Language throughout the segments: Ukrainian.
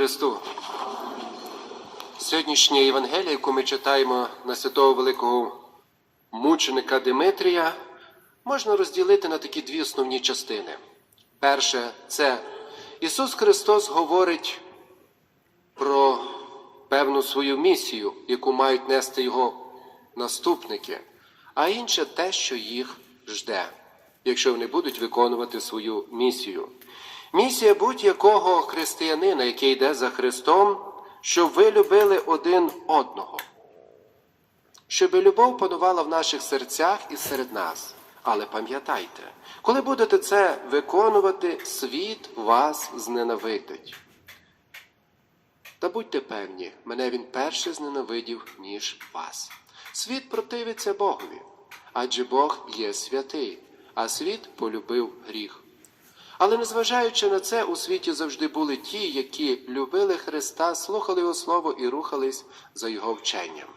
Христу! Сьогоднішня Євангелія, яку ми читаємо на святого великого мученика Димитрія, можна розділити на такі дві основні частини. Перше, це Ісус Христос говорить про певну свою місію, яку мають нести Його наступники, а інше те, що їх жде, якщо вони будуть виконувати свою місію. Місія будь-якого християнина, який йде за Христом, щоб ви любили один одного, щоб любов панувала в наших серцях і серед нас. Але пам'ятайте, коли будете це виконувати, світ вас зненавидить. Та будьте певні, мене він перше зненавидів, ніж вас. Світ противиться Богові, адже Бог є святий, а світ полюбив гріх. Але незважаючи на це, у світі завжди були ті, які любили Христа, слухали Його Слово і рухались за Його вченням.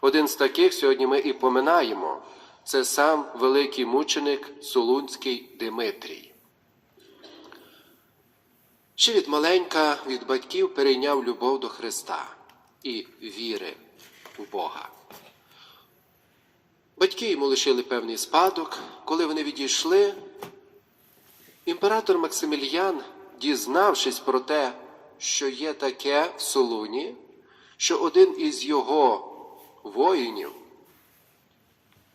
Один з таких сьогодні ми і поминаємо це сам великий мученик Солунський Димитрій. Ще від маленька від батьків перейняв любов до Христа і віри у Бога. Батьки йому лишили певний спадок, коли вони відійшли. Імператор Максимільян, дізнавшись про те, що є таке в Солуні, що один із його воїнів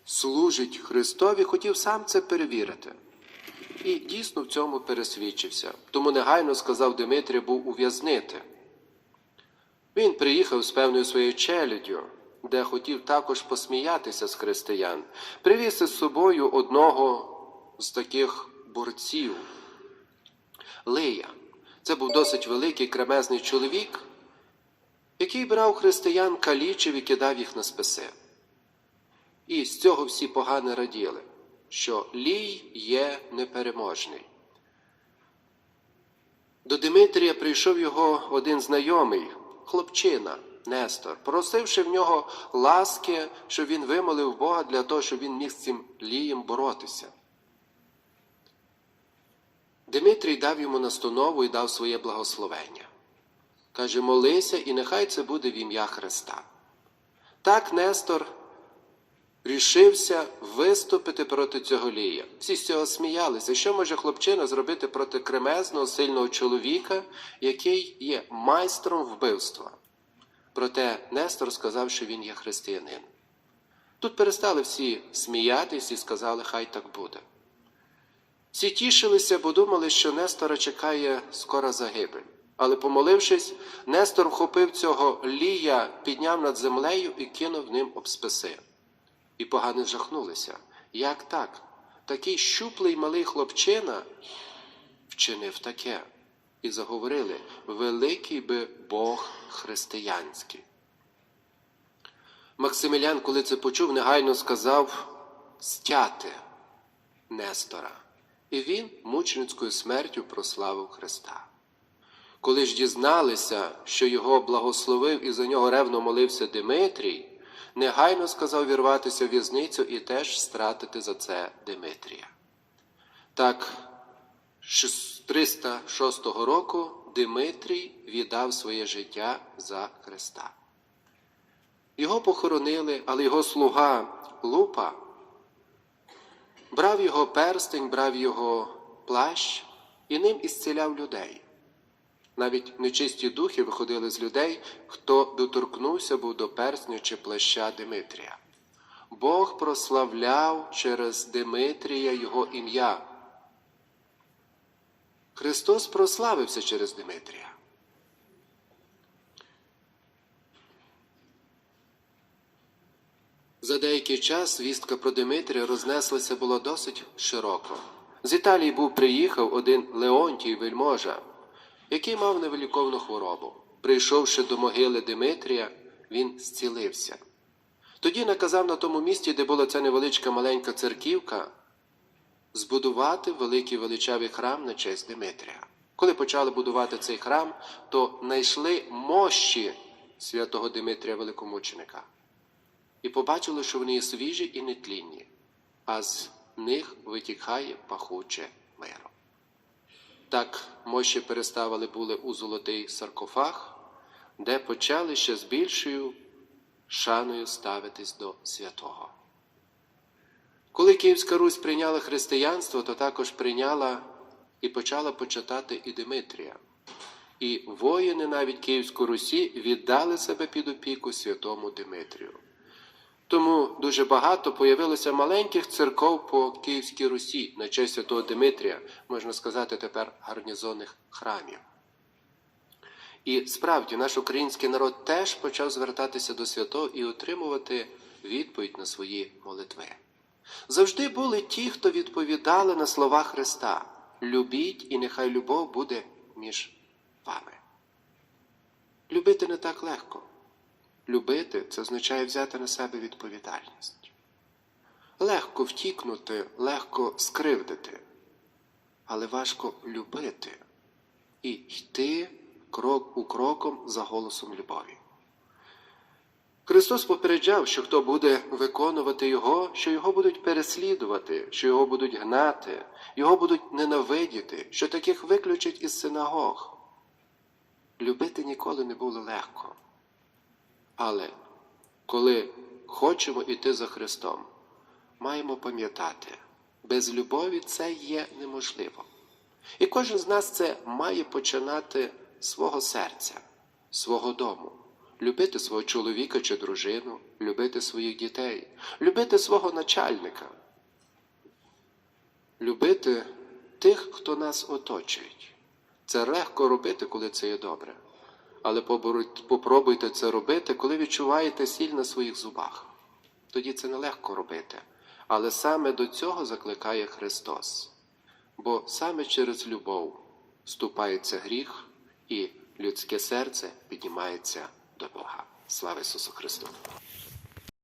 служить Христові, хотів сам це перевірити. І дійсно в цьому пересвідчився. Тому негайно сказав Димитрій був ув'язнити. Він приїхав з певною своєю челяддю, де хотів також посміятися з християн, привіз із собою одного з таких борців. Лия. Це був досить великий кремезний чоловік, який брав християн, калічив і кидав їх на списи. І з цього всі погано раділи, що Лій є непереможний. До Димитрія прийшов його один знайомий, хлопчина, Нестор, просивши в нього ласки, щоб він вимолив Бога для того, щоб він міг з цим лієм боротися. Димитрій дав йому настанову і дав своє благословення. Каже, молися, і нехай це буде в ім'я Христа. Так Нестор рішився виступити проти цього лія. Всі з цього сміялися. Що може хлопчина зробити проти кремезного, сильного чоловіка, який є майстром вбивства? Проте Нестор сказав, що він є християнин. Тут перестали всі сміятись і сказали, хай так буде. Всі тішилися, бо думали, що Нестора чекає скора загибель. Але, помолившись, Нестор вхопив цього лія, підняв над землею і кинув ним об списи. І погано жахнулися. Як так? Такий щуплий малий хлопчина вчинив таке. І заговорили великий би Бог християнський. Максимілян, коли це почув, негайно сказав стяти Нестора. І він мученицькою смертю прославив Христа. Коли ж дізналися, що його благословив і за нього ревно молився Димитрій, негайно сказав вірватися в в'язницю і теж стратити за це Димитрія. Так, 306 року Димитрій віддав своє життя за Христа. Його похоронили, але його слуга Лупа брав його перстень, брав його плащ і ним ісціляв людей. Навіть нечисті духи виходили з людей, хто доторкнувся був до перстня чи плаща Димитрія. Бог прославляв через Димитрія його ім'я. Христос прославився через Димитрія. За деякий час вістка про Димитрія рознеслася було досить широко. З Італії був приїхав один Леонтій вельможа, який мав невиліковну хворобу. Прийшовши до могили Димитрія, він зцілився. Тоді наказав на тому місці, де була ця невеличка маленька церківка, збудувати великий величавий храм на честь Димитрія. Коли почали будувати цей храм, то знайшли мощі святого Димитрія Великомученика і побачили, що вони свіжі і нетлінні, а з них витікає пахуче миро. Так мощі переставили були у золотий саркофаг, де почали ще з більшою шаною ставитись до святого. Коли Київська Русь прийняла християнство, то також прийняла і почала почитати і Димитрія. І воїни навіть Київської Русі віддали себе під опіку святому Димитрію. Тому дуже багато появилося маленьких церков по Київській Русі на честь святого Димитрія, можна сказати, тепер гарнізонних храмів. І справді наш український народ теж почав звертатися до святого і отримувати відповідь на свої молитви. Завжди були ті, хто відповідали на слова Христа: любіть, і нехай любов буде між вами. Любити не так легко. Любити це означає взяти на себе відповідальність. Легко втікнути, легко скривдити, але важко любити і йти крок у кроком за голосом любові. Христос попереджав, що хто буде виконувати Його, що його будуть переслідувати, що його будуть гнати, його будуть ненавидіти, що таких виключать із синагог. Любити ніколи не було легко. Але коли хочемо йти за Христом, маємо пам'ятати, без любові це є неможливо. І кожен з нас це має починати свого серця, свого дому, любити свого чоловіка чи дружину, любити своїх дітей, любити свого начальника, любити тих, хто нас оточують. Це легко робити, коли це є добре. Але попробуйте це робити, коли відчуваєте сіль на своїх зубах. Тоді це нелегко робити. Але саме до цього закликає Христос. Бо саме через любов вступається гріх, і людське серце піднімається до Бога. Слава Ісусу Христу!